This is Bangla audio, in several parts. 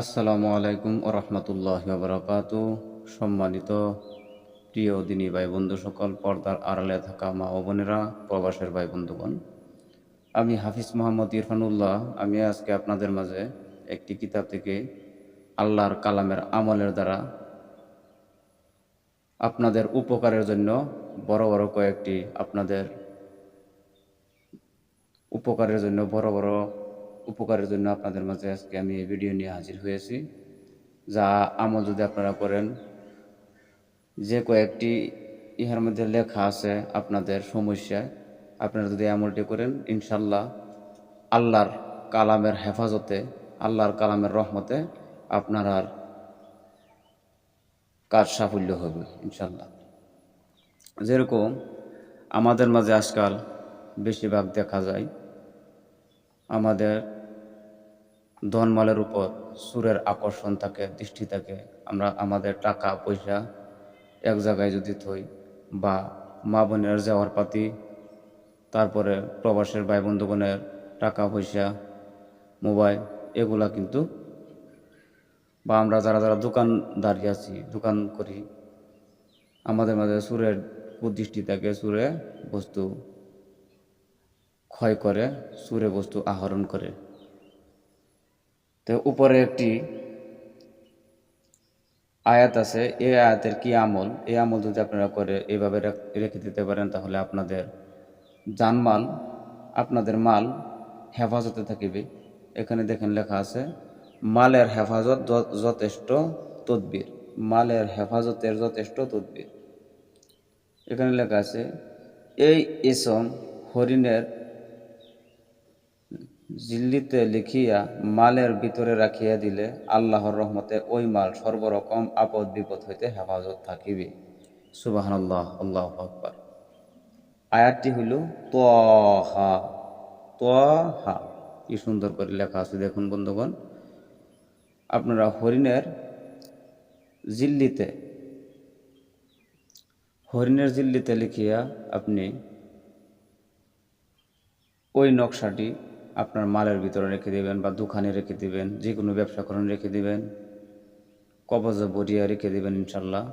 আসসালামু আলাইকুম ও রহমতুল্লাহ বরকাত সম্মানিত প্রিয় দিনী ভাই বন্ধু সকল পর্দার আড়ালে থাকা মা ও বোনেরা, প্রবাসের ভাই বন্ধুগণ আমি হাফিজ মোহাম্মদ ইরফানুল্লাহ। আমি আজকে আপনাদের মাঝে একটি কিতাব থেকে আল্লাহর কালামের আমলের দ্বারা আপনাদের উপকারের জন্য বড় বড় কয়েকটি আপনাদের উপকারের জন্য বড় বড় উপকারের জন্য আপনাদের মাঝে আজকে আমি এই ভিডিও নিয়ে হাজির হয়েছি। যা আমল যদি আপনারা করেন, যে কয়েকটি ইহার মধ্যে লেখা আছে আপনাদের সমস্যায় আপনারা যদি আমলটি করেন, ইনশাল্লাহ আল্লাহর কালামের হেফাজতে, আল্লাহর কালামের রহমতে আপনার আর কাজ সাফল্য হবে, ইনশাল্লাহ। যেরকম আমাদের মাঝে আজকাল বেশিরভাগ দেখা যায়, আমাদের ধনমালের উপর সুরের আকর্ষণ থাকে, দৃষ্টি থাকে। আমরা আমাদের টাকা, পয়সা এক জায়গায় যদি থই বা মা বোনের যাওয়ার পাতি, তারপরে প্রবাসের ভাই বন্ধুগণের টাকা, পয়সা, মোবাইল, এগুলা কিন্তু বা আমরা যারা যারা দোকানদারি আছি, দোকান করি, আমাদের মাঝে সুরের কুদৃষ্টি থাকে, সুরে বস্তু ক্ষয় করে, সুরে বস্তু আহরণ করে। তো উপরে একটি আয়াত আছে, এই আয়াতের কি আমল? এই আমল যদি আপনারা করে এইভাবে রেখে দিতে পারেন, তাহলে আপনাদের জানমাল, আপনাদের মাল হেফাজতে থাকিবে। এখানে দেখেন লেখা আছে, মালের হেফাজত যথেষ্ট তদবির। মালের হেফাজতের যথেষ্ট তদবির। এখানে লেখা আছে, এই ইসম হরিণের জিল্লিতে লিখিয়া মালের ভিতরে রাখিয়া দিলে আল্লাহর রহমতে ওই মাল সর্বরকম আপদ বিপদ হইতে হেফাজত থাকিবে। সুবাহ আল্লাহ আল্লাহ আকবর। আয়াতটি হইল তহা তহা কি সুন্দর করে লেখা আছে দেখুন বন্ধুগণ। আপনারা হরিণের জিল্লিতে হরিণের জিল্লিতে লিখিয়া আপনি ওই নকশাটি আপনার মালের ভিতরে রেখে দিবেন বা দোকানে রেখে দিবেন যে কোনো ব্যবসা করেন রেখে দিবেন, কবজে বরিয়া রেখে দিবেন ইনশাল্লাহ।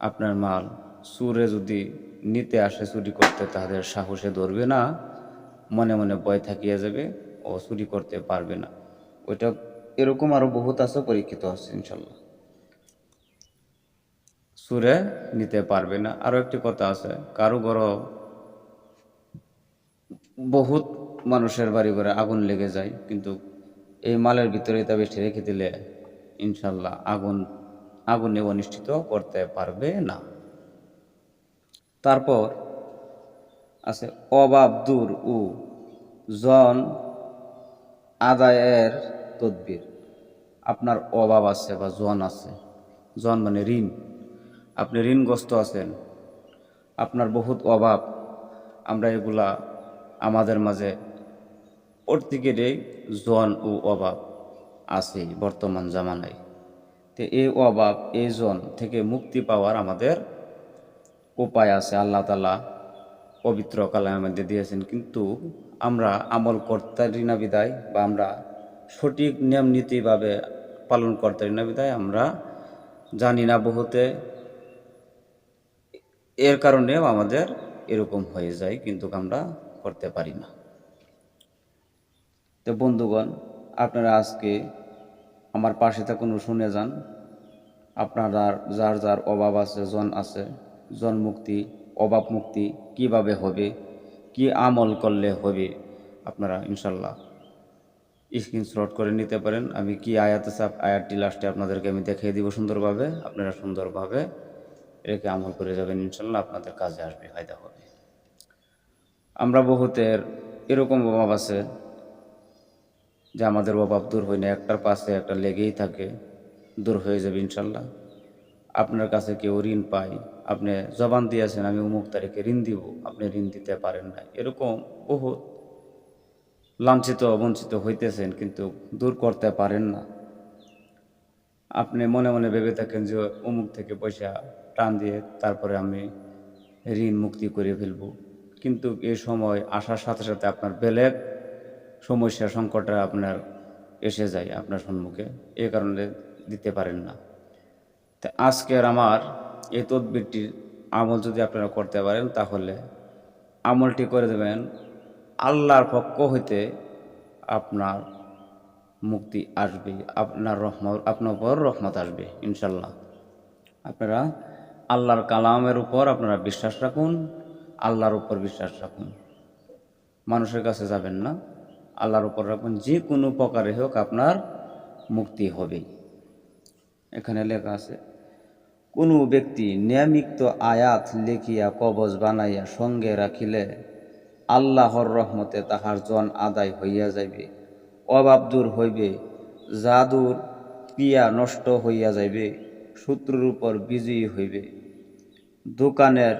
আপনার মাল সুরে যদি নিতে আসে চুরি করতে, তাদের সাহসে ধরবে না, মনে মনে ভয় থাকিয়ে যাবে ও চুরি করতে পারবে না। ওইটা এরকম আরও বহুত আছে, পরীক্ষিত আছে ইনশাল্লাহ। সুরে নিতে পারবে না। আরও একটি কথা আছে, কারও ঘর বহুত মানুষের বাড়ি ঘরে আগুন লেগে যায়, কিন্তু এই মালের ভিতরে তা বেশি রেখে দিলে ইনশাল্লাহ আগুন, আগুনে অনিষ্ঠিত করতে পারবে না। তারপর আছে অভাব দূর ও জন আদায়ের তদবির। আপনার অভাব আছে বা জন আছে, জন মানে ঋণ। আপনি ঋণগ্রস্ত আছেন, আপনার বহুত অভাব আমরা এগুলা আমাদের মাঝে প্রত্যেকেরই জন ও অভাব আছে বর্তমান জামানায়। তো এই অভাব এই জন থেকে মুক্তি পাওয়ার আমাদের উপায় আছে। আল্লাহ তালা পবিত্র কালামের মধ্যে দিয়েছেন, কিন্তু আমরা আমল করতারি না বিদায় বা আমরা সঠিক নিয়ম নীতিভাবে পালন করতারি না বিদায়, আমরা জানি না বহুতে। এর কারণেও আমাদের এরকম হয়ে যায়, কিন্তু আমরা করতে পারি না। তো বন্ধুগণ, আপনারা আজকে আমার পাশে থাকুন শুনে যান। আপনারা যার যার অভাব আছে, জন আছে, জন মুক্তি, অভাব মুক্তি কীভাবে হবে, কি আমল করলে হবে, আপনারা ইনশাল্লাহ স্ক্রিনশট করে নিতে পারেন। আমি কি আয়াত আছে, আয়াতটি লাস্টে আপনাদেরকে আমি দেখিয়ে দিব সুন্দরভাবে। আপনারা সুন্দরভাবে রেখে আমল করে যাবেন ইনশাল্লাহ আপনাদের কাজে আসবে, ফায়দা হবে। আমরা বহুতের এরকম অভাব আছে যে আমাদের অভাব দূর হয় না, একটার পাশে একটা লেগেই থাকে, দূর হয়ে যাবে ইনশাল্লাহ। আপনার কাছে কেউ ঋণ পায়, আপনি জবান দিয়েছেন আমি অমুক তারিখে ঋণ দিব, আপনি ঋণ দিতে পারেন না এরকম বহুত লাঞ্ছিত বঞ্চিত হইতেছেন, কিন্তু দূর করতে পারেন না। আপনি মনে মনে ভেবে থাকেন যে অমুক থেকে পয়সা টান দিয়ে তারপরে আমি ঋণ মুক্তি করে ফেলব। কিন্তু এই সময় আসার সাথে সাথে আপনার বেলেগ সমস্যা, সংকটটা আপনার এসে যায় আপনার সম্মুখে। এই কারণে দিতে পারেন না। তা আজকের আমার এই তদবিরটির আমল যদি আপনারা করতে পারেন, তাহলে আমলটি করে দেবেন আল্লাহর পক্ষ হইতে আপনার মুক্তি আসবে, আপনার রহমত, আপনার উপর রহমত আসবে ইনশাল্লাহ আপনারা আল্লাহর কালামের উপর আপনারা বিশ্বাস রাখুন, আল্লাহর উপর বিশ্বাস রাখুন। মানুষের কাছে যাবেন না। আল্লাহর উপর রাখুন যে কোনো প্রকারে হোক আপনার মুক্তি হবে। এখানে লেখা আছে, কোনো ব্যক্তি নিয়মিত আয়াত লিখিয়া, কবজ বানাইয়া সঙ্গে রাখিলে আল্লাহর রহমতে তাহার জন আদায় হইয়া যাইবে, অভাব দূর হইবে, জাদুর পিয়া নষ্ট হইয়া যাইবে, শত্রুর উপর বিজয়ী হইবে। দোকানের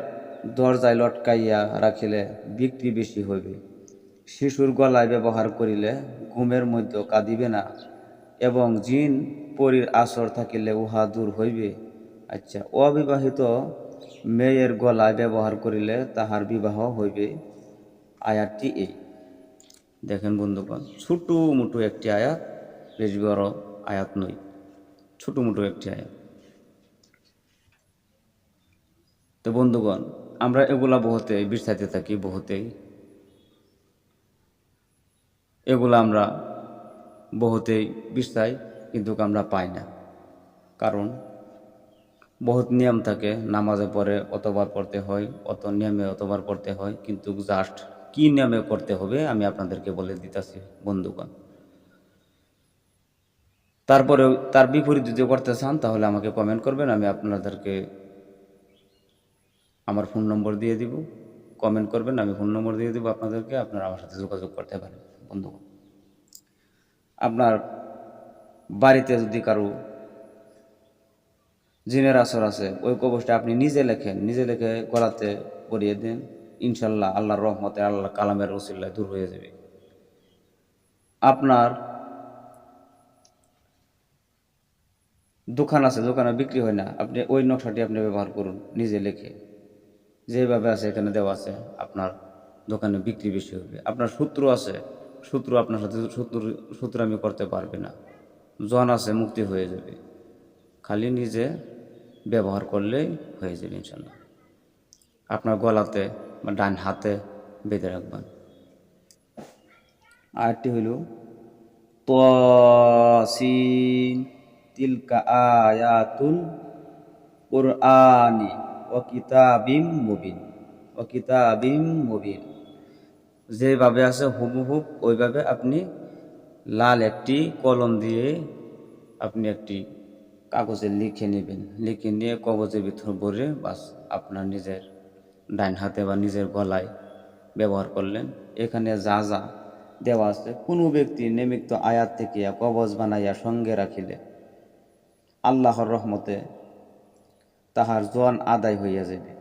দরজায় লটকাইয়া রাখিলে বিক্রি বেশি হইবে। শিশুর গলায় ব্যবহার করিলে ঘুমের মধ্যে কাঁদিবে না এবং জিন পরীর আসর থাকিলে উহা দূর হইবে। আচ্ছা অবিবাহিত মেয়ের গলায় ব্যবহার করিলে তাহার বিবাহ হইবে। আয়াতটি এই। দেখেন বন্ধুগণ ছোটো মোটো একটি আয়াত, বেশ বড় আয়াত নয় ছোটো মোটো একটি আয়াত। তো বন্ধুগণ, আমরা এগুলা বহুতেই বিস্তারিত থাকি, বহুতেই এগুলো আমরা বহুতেই বিস্তাই কিন্তু আমরা পাই না। কারণ বহুত নিয়ম থাকে নামাজে পরে অতবার পড়তে হয়, অত নিয়মে অতবার পড়তে হয়, কিন্তু জাস্ট কি নিয়মে করতে হবে আমি আপনাদেরকে বলে দিতেছি, বন্ধুগণ। তারপরে তার বিপরীত যদি করতে চান, তাহলে আমাকে কমেন্ট করবেন, আমি আপনাদেরকে আমার ফোন নম্বর দিয়ে দিব। কমেন্ট করবেন, আমি ফোন নম্বর দিয়ে দিব আপনাদেরকে, আপনারা আমার সাথে যোগাযোগ করতে পারেন। বন্ধুগণ, আপনার বাড়িতে যদি কারও জিনের আসর আছে, ওই কবচটা আপনি নিজে লেখেন, নিজে লেখে গলাতে পরিয়ে দেন, ইনশাল্লাহ আল্লাহর রহমতে আল্লাহ কালামের রসিল্লায় দূর হয়ে যাবে। আপনার দোকান আছে, দোকানে বিক্রি হয় না, আপনি ওই নকশাটি আপনি ব্যবহার করুন, নিজে লেখে। যেভাবে আছে, এখানে দেওয়া আছে, আপনার দোকানে বিক্রি বেশি হবে। আপনার সূত্র আছে সূত্র আপনার সাথে সূত্র সূত্র আমি করতে পারবে না। জন আছে মুক্তি হয়ে যাবে। খালি নিজে ব্যবহার করলেই হয়ে যাবে ইনশাল্লাহ। আপনার গলাতে বা ডান হাতে বেঁধে রাখবেন। আরেকটি হইল তিন তিলকা আয়াতুল কোরআনি ও কিতাবিম মুবিন। ও কিতাবিম মুবিন। যেভাবে আছে হুবহুব ওইভাবে আপনি লাল একটি কলম দিয়ে আপনি একটি কাগজে লিখে নেবেন। লিখে নিয়ে কাগজের ভিতর ভরে বাস আপনার নিজের ডাইন হাতে বা নিজের গলায় ব্যবহার করলেন। এখানে যা যা দেওয়া আছে, কোনো ব্যক্তি নিমিত্ত আয়াত থেকে কবজ বানাইয়া সঙ্গে রাখিলে আল্লাহর রহমতে তাহার জোয়ান আদায় হইয়া যাবে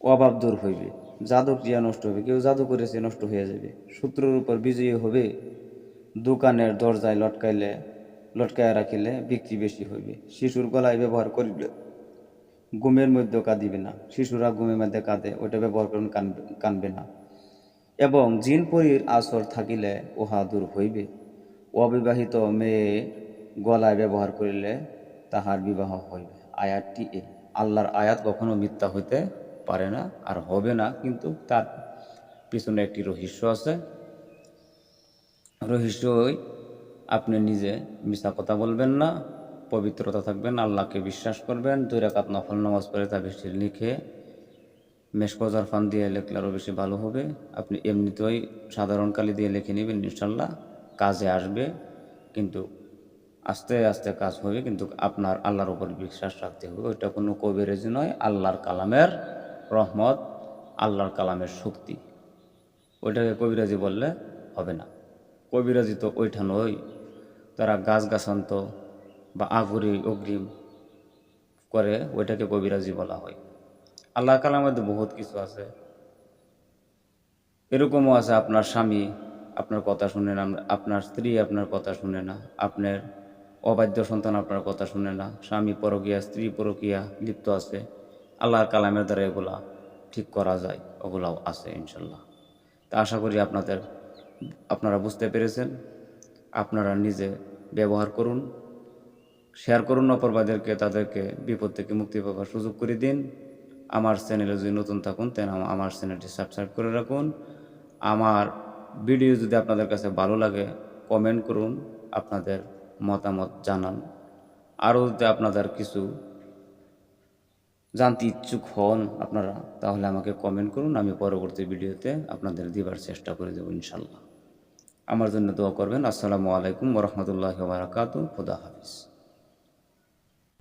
অভাব দূর হইবে। জাদু ক্রিয়া নষ্ট হবে, কেউ জাদু করেছে নষ্ট হয়ে যাবে। শত্রুর উপর বিজয়ী হবে, দোকানের দরজায় লটকাইলে, লটকায় রাখিলে বিক্রি বেশি হইবে। শিশুর গলায় ব্যবহার করিলে ঘুমের মধ্যে কাঁদিবে না। শিশুরা গুমের মধ্যে কাঁদে ওটা ব্যবহার করুন কানবে না। এবং জিন পরীর আসর থাকিলে উহা দূর হইবে। অবিবাহিত মেয়ে গলায় ব্যবহার করিলে তাহার বিবাহ হইবে। আয়াতটি এ। আল্লাহর আয়াত কখনো মিথ্যা হইতে পারে না আর হবে না, কিন্তু তার পিছনে একটি রহস্য আছে। রহস্য ওই, আপনি নিজে মিশা কথা বলবেন না, পবিত্রতা থাকবেন, আল্লাহকে বিশ্বাস করবেন, দুই রাকাত নফল নামাজ পড়ে তা বেশি লিখে মেশকজার ফান দিয়ে লেখলে আরও বেশি ভালো হবে। আপনি এমনিতেই সাধারণ কালি দিয়ে লিখে নেবেন ইনশাল্লাহ কাজে আসবে, কিন্তু আস্তে আস্তে কাজ হবে, কিন্তু আপনার আল্লাহর উপর বিশ্বাস রাখতে হবে। ওইটা কোনো কবিরেজি নয়, আল্লাহর কালামের রহমত আল্লাহর কালামের শক্তি। ওইটাকে কবিরাজি বললে হবে না। কবিরাজি তো ওইটা নয় তারা গাছ গাছান্ত বা আগুরি অগ্রিম করে ওইটাকে কবিরাজি বলা হয়। আল্লাহ কালামের মধ্যে বহুত কিছু আছে। এরকমও আছে আপনার স্বামী, আপনার কথা শুনে না, আপনার স্ত্রী আপনার কথা শুনে না, আপনার অবাধ্য সন্তান আপনার কথা শুনে না, স্বামী পরকিয়া, স্ত্রী পরকিয়া লিপ্ত আছে। আল্লাহর কালামের দ্বারা এগুলা ঠিক করা যায়, ওগুলাও আছে ইনশাল্লাহ। তা আশা করি আপনাদের, আপনারা বুঝতে পেরেছেন। আপনারা নিজে ব্যবহার করুন, শেয়ার করুন অপরবাদেরকে, তাদেরকে বিপদ থেকে মুক্তি পাওয়ার সুযোগ করে দিন। আমার চ্যানেলে যদি নতুন থাকুন তেন আমার চ্যানেলটি সাবস্ক্রাইব করে রাখুন। আমার ভিডিও যদি আপনাদের কাছে ভালো লাগে কমেন্ট করুন, আপনাদের মতামত জানান। আরও যদি আপনাদের কিছু জানতে ইচ্ছুক হন আপনারা, তাহলে আমাকে কমেন্ট করুন, আমি পরবর্তী ভিডিওতে আপনাদের দিবার চেষ্টা করে দেবো ইনশাল্লাহ। আমার জন্য দোয়া করবেন। আসসালামু আলাইকুম রহমতুল্লাহ বারাকাতু খুদা হাফিজ।